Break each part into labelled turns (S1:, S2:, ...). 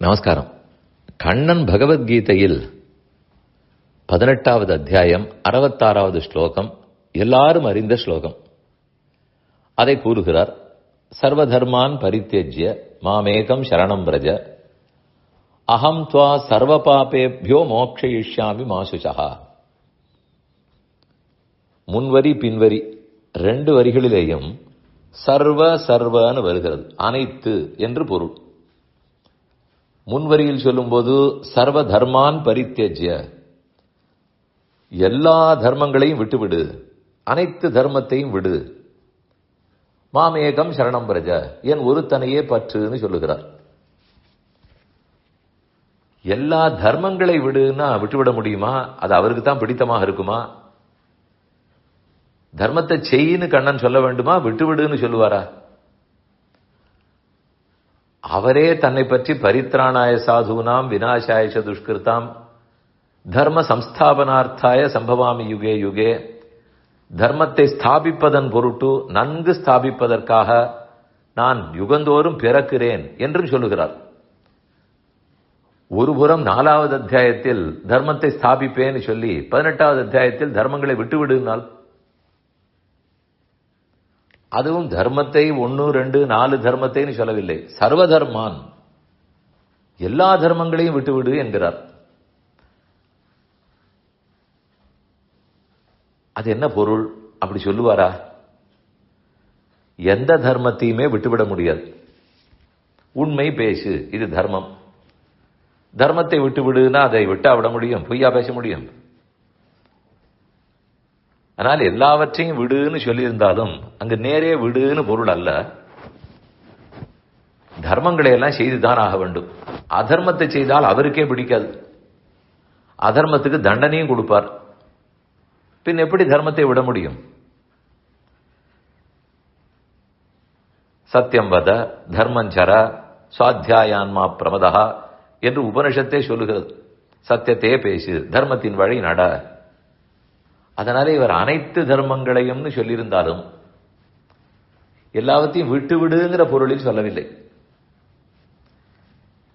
S1: நமஸ்காரம். கண்ணன் பகவத்கீதையில் பதினெட்டாவது அத்தியாயம் அறுபத்தாறாவது ஸ்லோகம் எல்லாரும் அறிந்த ஸ்லோகம். அதை கூறுகிறார் சர்வதர்மான் பரித்தேஜ்ய மாமேகம் சரணம் பிரஜ அகம் துவா சர்வ பாபேபியோ மோக்ஷயிஷ்யாமி மாசுஷா முன்வரி பின்வரி ரெண்டு வரிகளிலேயும் சர்வ சர்வன்னு வருகிறது அனைத்து என்று பொருள். முன்வரியில் சொல்லும்போது சர்வ தர்மான் பரித்தேஜ்ய. எல்லா தர்மங்களையும் விட்டுவிடு. அனைத்து தர்மத்தையும் விடு. மாமேகம் சரணம் பிரஜ. என் ஒருத்தனையே பற்றுன்னு சொல்லுகிறார். எல்லா தர்மங்களை விடுன்னா விட்டுவிட முடியுமா? அது அவருக்கு தான் பிடித்தமாக இருக்குமா? தர்மத்தை செய்யின்னு கண்ணன் சொல்ல வேண்டுமா? விட்டுவிடுன்னு சொல்லுவாரா? அவரே தன்னை பற்றி பரித்ராணாய சாதுனாம் வினாசாய துஷ்கிருதாம் தர்ம சம்ஸ்தாபனார்த்தாய சம்பவாமி யுகே யுகே தர்மத்தை ஸ்தாபிப்பதன் பொருட்டு நன்கு ஸ்தாபிப்பதற்காக நான் யுகந்தோறும் பிறக்கிறேன் என்றும் சொல்லுகிறார். ஒருபுறம் நாலாவது அத்தியாயத்தில் தர்மத்தை ஸ்தாபிப்பேன்னு சொல்லி பதினெட்டாவது அத்தியாயத்தில் தர்மங்களை விட்டுவிடுனால் அதுவும் தர்மத்தை ஒன்று ரெண்டு நாலு தர்மத்தைன்னு சொல்லவில்லை. சர்வ தர்மான் எல்லா தர்மங்களையும் விட்டுவிடு என்கிறார். அது என்ன பொருள்? அப்படி சொல்லுவாரா? எந்த தர்மத்தையுமே விட்டுவிட முடியாது. உண்மை பேசு இது தர்மம். தர்மத்தை விட்டுவிடுனா அதை விட்டா விட முடியும். பொய்யா பேச முடியும். ஆனால் எல்லாவற்றையும் விடுன்னு சொல்லியிருந்தாலும் அங்கு நேரே விடுன்னு பொருள் அல்ல. தர்மங்களை எல்லாம் செய்துதான் ஆக வேண்டும். அதர்மத்தை செய்தால் அவருக்கே பிடிக்காது. அதர்மத்துக்கு தண்டனையும் கொடுப்பார். பின் எப்படி தர்மத்தை விட முடியும்? சத்தியம் வத தர்மஞ்சர சுவாத்தியாயான்மா பிரமதா என்று உபனிஷத்தே சொல்லுகிறது. சத்தியத்தையே பேசு தர்மத்தின் வழி நட. அதனால இவர் அனைத்து தர்மங்களையும்னு சொல்லியிருந்தாலும் எல்லாவற்றையும் விட்டு விடுங்கிற பொருளில் சொல்லவில்லை.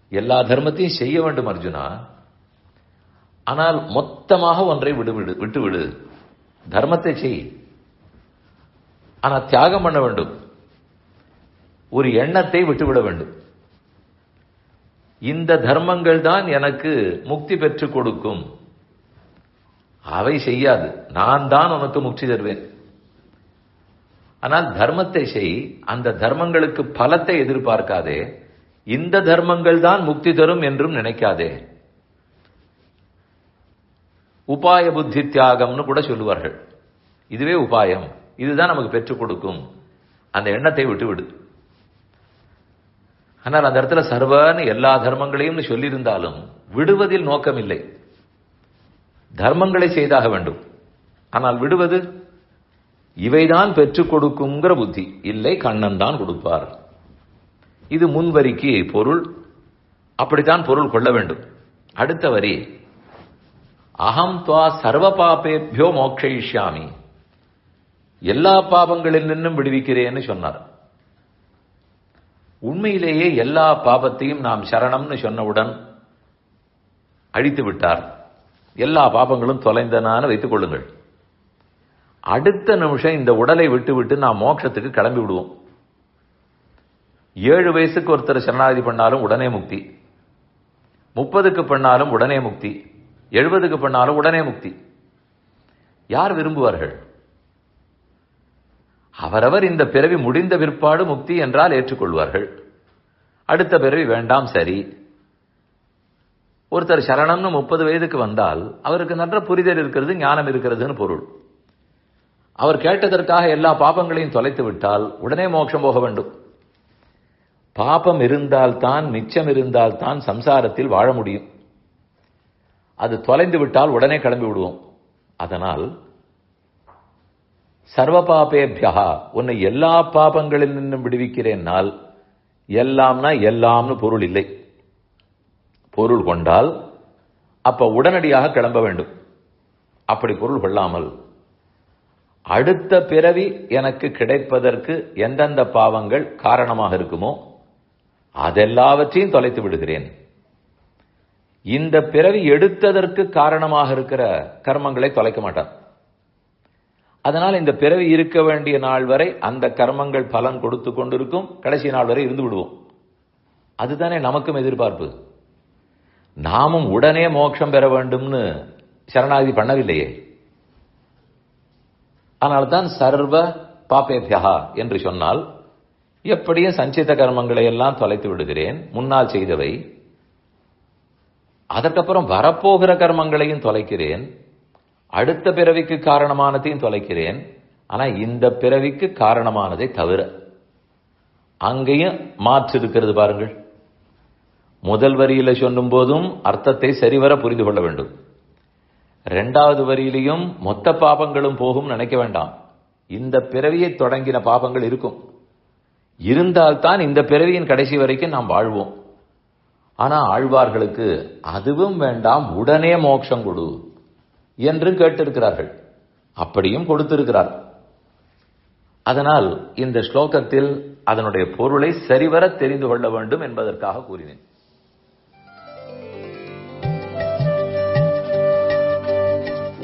S1: எல்லா தர்மத்தையும் செய்ய வேண்டும் அர்ஜுனா. ஆனால் மொத்தமாக ஒன்றை விடுவிடு விட்டு விடு. தர்மத்தை செய். ஆனால் தியாகம் பண்ண வேண்டும். ஒரு எண்ணத்தை விட்டுவிட வேண்டும். இந்த தர்மங்கள் தான் எனக்கு முக்தி பெற்றுக் கொடுக்கும். அவை செய்யாது. நான் தான் உனக்கு முக்தி தருவேன். ஆனால் தர்மத்தை செய். அந்த தர்மங்களுக்கு பலத்தை எதிர்பார்க்காதே. இந்த தர்மங்கள் தான் முக்தி தரும் என்றும் நினைக்காதே. உபாய புத்தி தியாகம்னு கூட சொல்லுவார்கள். இதுவே உபாயம். இதுதான் நமக்கு பெற்றுக் கொடுக்கும். அந்த எண்ணத்தை விட்டுவிடு. ஆனால் அந்த இடத்துல சர்வன்னு எல்லா தர்மங்களையும் சொல்லியிருந்தாலும் விடுவதில் நோக்கம் இல்லை தர்மங்களை செய்தாக வேண்டும். ஆனால் விடுவது இவைதான் பெற்றுக் கொடுக்குங்கிற புத்தி. இல்லை கண்ணன் தான் கொடுப்பார். இது முன்வரிக்கு பொருள். அப்படித்தான் பொருள் கொள்ள வேண்டும். அடுத்த வரி அகம் துவா சர்வ பாபேபியோ மோக்ஷயிஷ்யாமி. எல்லா பாபங்களில் நின்றும் விடுவிக்கிறேன்னு சொன்னார். உண்மையிலேயே எல்லா பாபத்தையும் நாம் சரணம்னு சொன்னவுடன் அழித்து விட்டார். எல்லா பாபங்களும் தொலைந்தனான்னு வைத்துக் கொள்ளுங்கள். அடுத்த நிமிஷம் இந்த உடலை விட்டு விட்டு நாம் மோட்சத்துக்கு கிளம்பி விடுவோம். ஏழு வயசுக்கு ஒருத்தர் சரணாகதி பண்ணாலும் உடனே முக்தி. முப்பதுக்கு பண்ணாலும் உடனே முக்தி. எழுபதுக்கு பண்ணாலும் உடனே முக்தி. யார் விரும்புவார்கள்? அவரவர் இந்த பிறவி முடிந்த பிற்பாடு முக்தி என்றால் ஏற்றுக்கொள்வார்கள். அடுத்த பிறவி வேண்டாம் சரி. ஒருத்தர் சரணம்னு முப்பது வயதுக்கு வந்தால் அவருக்கு நன்ற புரிதல் இருக்கிறது ஞானம் இருக்கிறதுன்னு பொருள். அவர் கேட்டதற்காக எல்லா பாபங்களையும் தொலைத்து விட்டால் உடனே மோட்சம் போக வேண்டும். பாபம் இருந்தால்தான் மிச்சம் இருந்தால்தான் சம்சாரத்தில் வாழ முடியும். அது தொலைந்து விட்டால் உடனே கிளம்பி விடுவோம். அதனால் சர்வ பாபேபியா உன்னை எல்லா பாபங்களில் நின்றும் விடுவிக்கிறேன்னால் எல்லாம்னா எல்லாம்னு பொருள் இல்லை. பொருள் கொண்டால் அப்ப உடனடியாக கிளம்ப வேண்டும். அப்படி பொருள் கொள்ளாமல். அடுத்த பிறவி எனக்கு கிடைப்பதற்கு எந்தெந்த பாவங்கள் காரணமாக இருக்குமோ அதெல்லாவற்றையும் தொலைத்து விடுகிறேன். இந்த பிறவி எடுத்ததற்கு காரணமாக இருக்கிற கர்மங்களை தொலைக்க மாட்டான். அதனால் இந்த பிறவி இருக்க வேண்டிய நாள் வரை அந்த கர்மங்கள் பலன் கொடுத்து கொண்டிருக்கும். கடைசி நாள் வரை இருந்து விடுவோம். அதுதானே நமக்கும் எதிர்பார்ப்பு. நாமும் உடனே மோட்சம் பெற வேண்டும்னு சரணாகதி பண்ணவில்லையே. அதனால்தான் சர்வ பாப்பேபியா என்று சொன்னால் எப்படியும் சஞ்சித கர்மங்களை எல்லாம் தொலைத்து விடுகிறேன் முன்னால் செய்தவை. அதற்கப்புறம் வரப்போகிற கர்மங்களையும் தொலைக்கிறேன் அடுத்த பிறவிக்கு காரணமானதையும் தொலைக்கிறேன் ஆனா இந்த பிறவிக்கு காரணமானதை தவிர அங்கேயும் மாற்று இருக்கிறது பாருங்கள். முதல் வரியில சொல்லும் போதும் அர்த்தத்தை சரிவர புரிந்து கொள்ள வேண்டும். இரண்டாவது வரியிலையும் மொத்த பாபங்களும் போகும் நினைக்க வேண்டாம். இந்த பிறவியை தொடங்கின பாபங்கள் இருக்கும். இருந்தால்தான் இந்த பிறவியின் கடைசி வரைக்கும் நாம் வாழ்வோம். ஆனா ஆழ்வார்களுக்கு அதுவும் வேண்டாம் உடனே மோட்சம் கொடு என்று கேட்டிருக்கிறார்கள். அப்படியும் கொடுத்திருக்கிறார். அதனால் இந்த ஸ்லோகத்தில் அதனுடைய பொருளை சரிவர தெரிந்து கொள்ள வேண்டும் என்பதற்காக கூறினேன்.